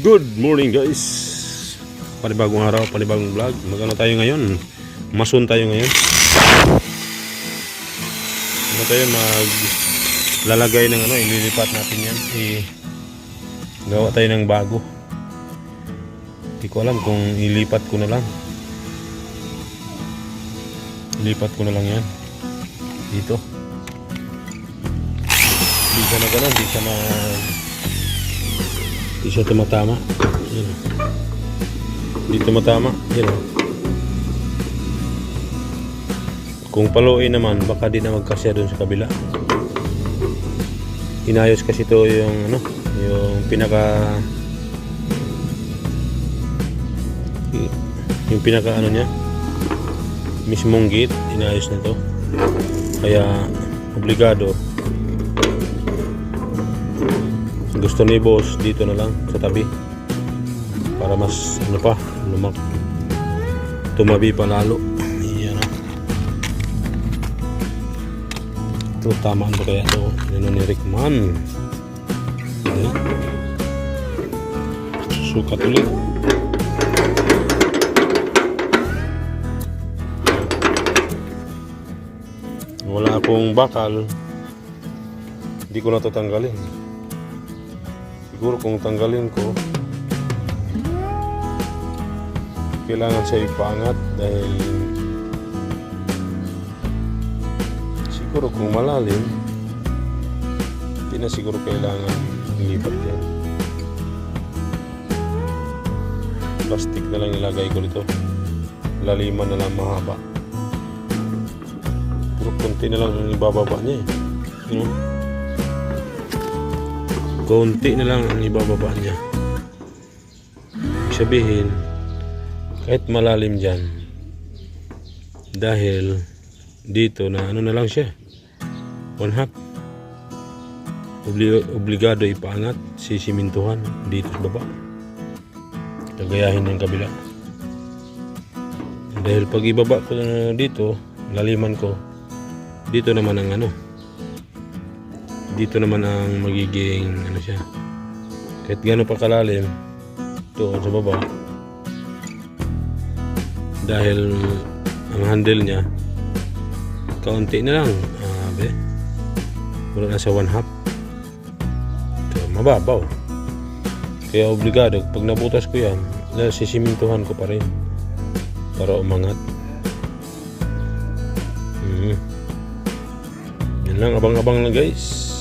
Good morning guys. Panibagong araw, panibagong vlog. Magano tayo ngayon? Masun tayo ngayon. Ano tayo? Mag Lalagay ng ano, ililipat natin yan. I, Gawa tayo ng bago. Hindi ko alam kung ilipat ko na lang. Ilipat ko na lang yan. Dito. Hindi siya na gano'n, hindi siya na hindi siya tumatama. Yan. Hindi tumatama. Yan. Kung paluin naman, baka di na magkasya dun sa kabila. Inayos kasi to yung ano, yung pinaka yung pinaka ano niya mismong gate inayos na to kaya obligado gusto ni boss dito na lang sa tabi. Para mas ano pa lumak tumabi pa lalo. Yan o ito tamaan ba kaya ito yun ni Rickman Ayan. susukat ulit. Wala akong bakal. Hindi ko na to tanggalin siguro kung tanggalin ko kailangan siya ipaangat dahil siguro kung malalim hindi na siguro kailangan ilipat yan. Plastic na lang ilagay ko dito. Laliman na lang mahaba. Puro konti na lang ang ibababa niya eh. You know? Konti na lang ang ibababa niya. Sabihin kahit malalim dyan dahil dito na ano na lang siya. One half. Obli- obligado ipaangat sisimintuhan dito sa baba. Kagayahin ng kabila. Dahil pag ibaba ko dito laliman ko dito naman ang ano dito naman ang magiging ano siya kahit gano'n pa kalalim ito sa baba. Dahil ang handle niya kaunti na lang ah, be wala na sa one half. Ito mababaw. Kaya obligado pag nabutas ko yan sisimintuhan ko pa rin para umangat. Mm. yan lang abang-abang lang guys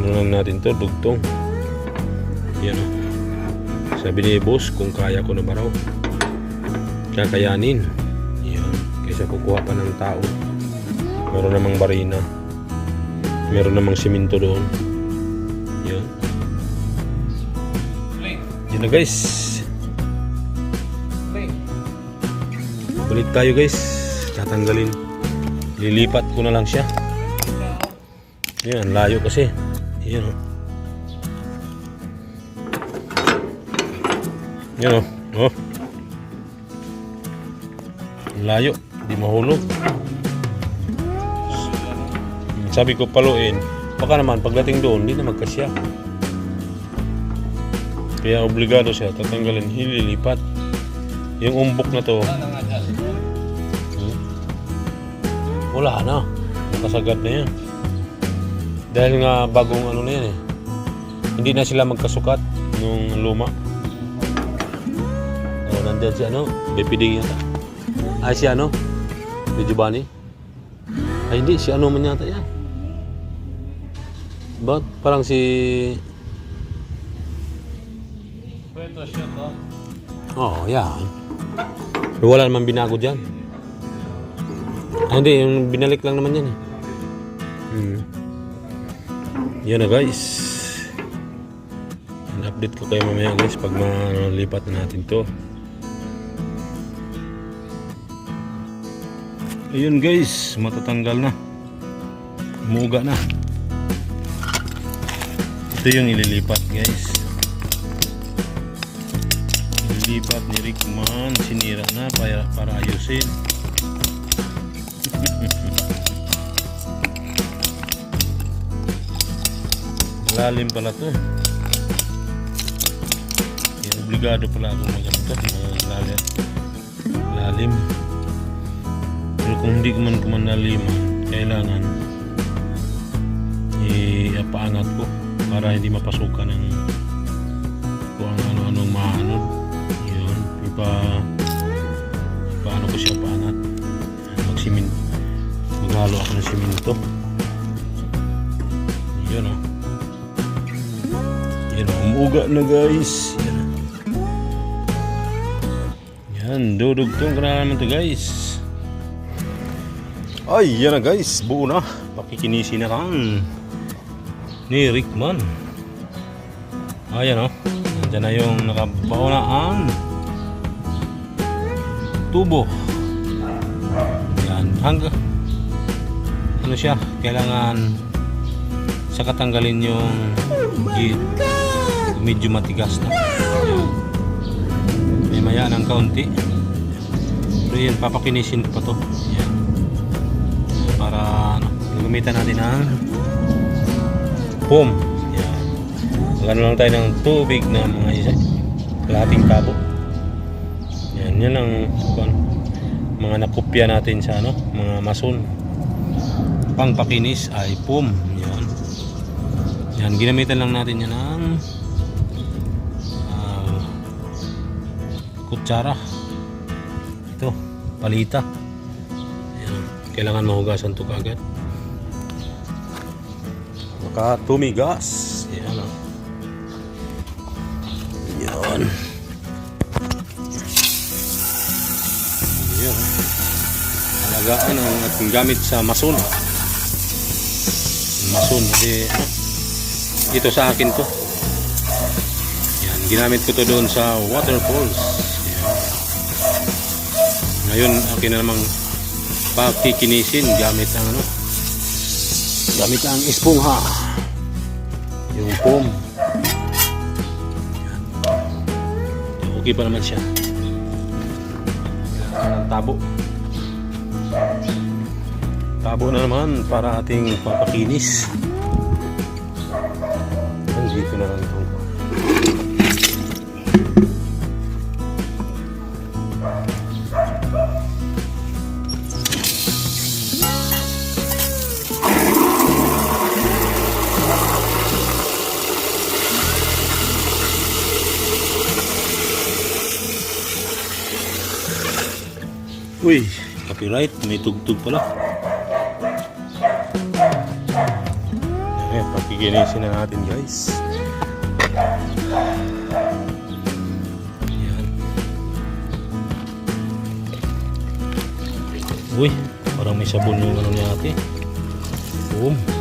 ano lang natin to dugtong. Yan. Sabi ni boss kung kaya ko na ba raw kakayanin. Yan. Kaysa kukuha pa ng tao. Meron namang barina. Meron namang siminto doon. Yan. Yan na guys. Balik tayo guys. Tatanggalin. Lilipat ko na lang siya. Yan layo kasi yan o yan o oh. layo di mahulog. Sabi ko paluin. Baka naman pagdating doon hindi na magkasya. Kaya obligado siya tatanggalin hililipat yung umbok na to. Hmm, wala na. Nakasagad na yan dahil nga bagong ano na yan eh hindi na sila magkasukat nung luma oh nandiyan si ano BPD yata ay si ano si Giovanni ay hindi si ano man yata yan Ba't parang si Pwede siya to. Oo, oh, yan. Wala naman binago dyan. Ah, hindi, yung binalik lang naman yan eh. Hmm. Yan na guys. update ko kayo mamaya guys pag malipat na natin to. Ayun guys, matatanggal na. Umuga na. Ito yung ililipat guys. Ililipat ni Rickman, sinira na para, para ayusin. Lalim pala to. Kaya obligado pala akong maganto, malalim. Lalim. Pero kung hindi ko man kumanaliman, kailangan i-paangat ko para hindi mapasukan ng kung ano-anong maanod. Yun. Ipa, paano ko siya paangat. Magsimin. Maghalo ako ng siminto. Yun o. Yan o. Umuga na guys. Yan. Dudugtong ko na naman to guys. Ay, yan na guys. Buo na. Pakikinisi na lang. Ni Rickman. Ayan o. Nandiyan na yung nakabaw na ang tubo. Yan. Hanggang ano siya, kailangan sa katanggalin yung git. Medyo matigas na. May maya ng kaunti. Pero yan, papakinisin pa to. Yan. Para ano, gagamitan natin ng foam. Yan. Magano lang tayo ng tubig na mga isa. Kalating tabo. Yan, yan ang kung ano, mga nakopya natin sa ano, mga mason. Pangpakinis ay foam. Yan. Yan, ginamitan lang natin yan ng kutsara. Ito, palita. Yan. Kailangan mahugasan to kagad. Baka tumigas. Yan. oh. Yan. Yan. Alagaan ang ating gamit sa mason. Mason kasi dito sa akin to. Yan, ginamit ko to doon sa waterfalls. Ngayon, akin na namang pakikinisin gamit ang ano, gamit ang espongha. Yung foam. Okay pa naman siya. Kailangan ng tabo. Tabo na naman para ating papakinis. Dito na lang itong copyright, may tugtog pala. Eh, pakikinisin na natin guys. Uy, parang may sabon yung ano ni ate. Boom.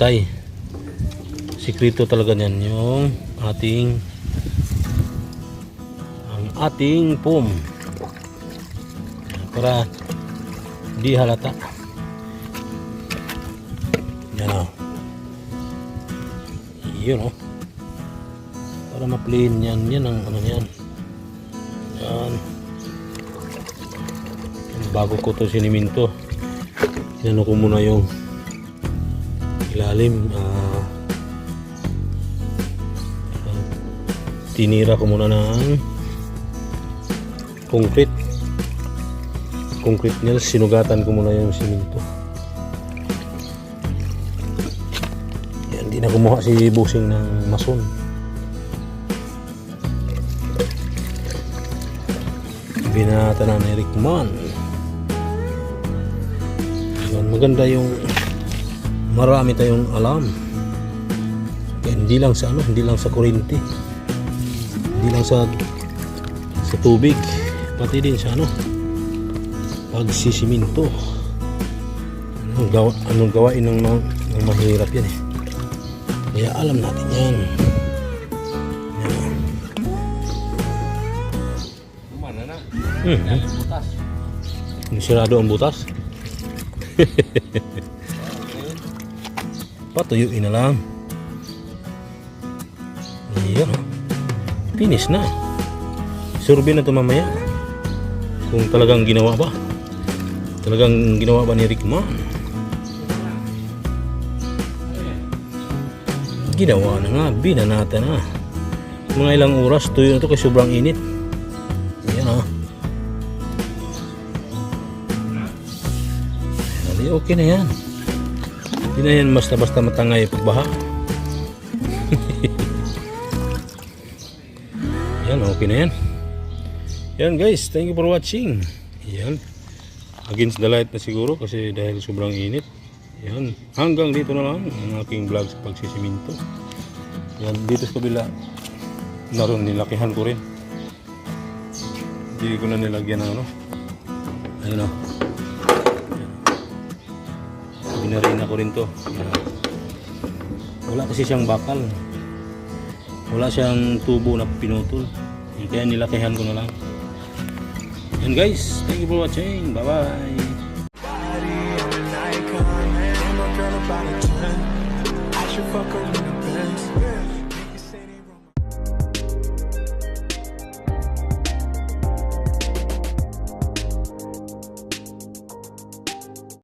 Magpantay. Sikreto talaga niyan yung ating ang ating foam. Para di halata. Yan o. Yun o. Para ma-plain yan. Yan ang ano yan. Yan. Bago ko to siniminto. Inano ko muna yung ilalim. ah, ah, tinira ko muna ng concrete. Concrete niya. Sinugatan ko muna yung siminto. Yan, di na kumuha si Busing ng mason. Binata na ni Rickman. Yan, maganda yung marami tayong alam. Kaya hindi lang sa ano, hindi lang sa kuryente. Hindi lang sa sa tubig, pati din sa ano pagsisiminto. Anong gawa, anong gawain ng, mga- ng mahirap yan eh. Kaya alam natin yan. Na? Hmm. Sirado ang butas. Patuyuin na lang. Yan oh. Finish na. Survey na ito mamaya. Kung talagang ginawa ba. Talagang ginawa ba ni Rickman? Ginawa na nga. Binanata na. Mga ilang oras. Tuyo na ito kasi sobrang init. Yan oh. Hindi, okay na yan. Hindi na yan basta-basta matangay pagbaha. yan, okay na yan. Yan guys, thank you for watching. Yan. Against the light na siguro kasi dahil sobrang init. Yan. Hanggang dito na lang ang aking vlog sa pagsisiminto. Yan, dito sa kabila. Naroon, nilakihan ko rin. Hindi ko na nilagyan ng ano. Ayun o. Binarina ko rin to. Wala kasi siyang bakal. Wala siyang tubo na pinutol. Yan, Kaya nilakihan ko na lang. Yan guys, thank you for watching. Bye bye. body and an icon. And my girl about a 10. I should fuck her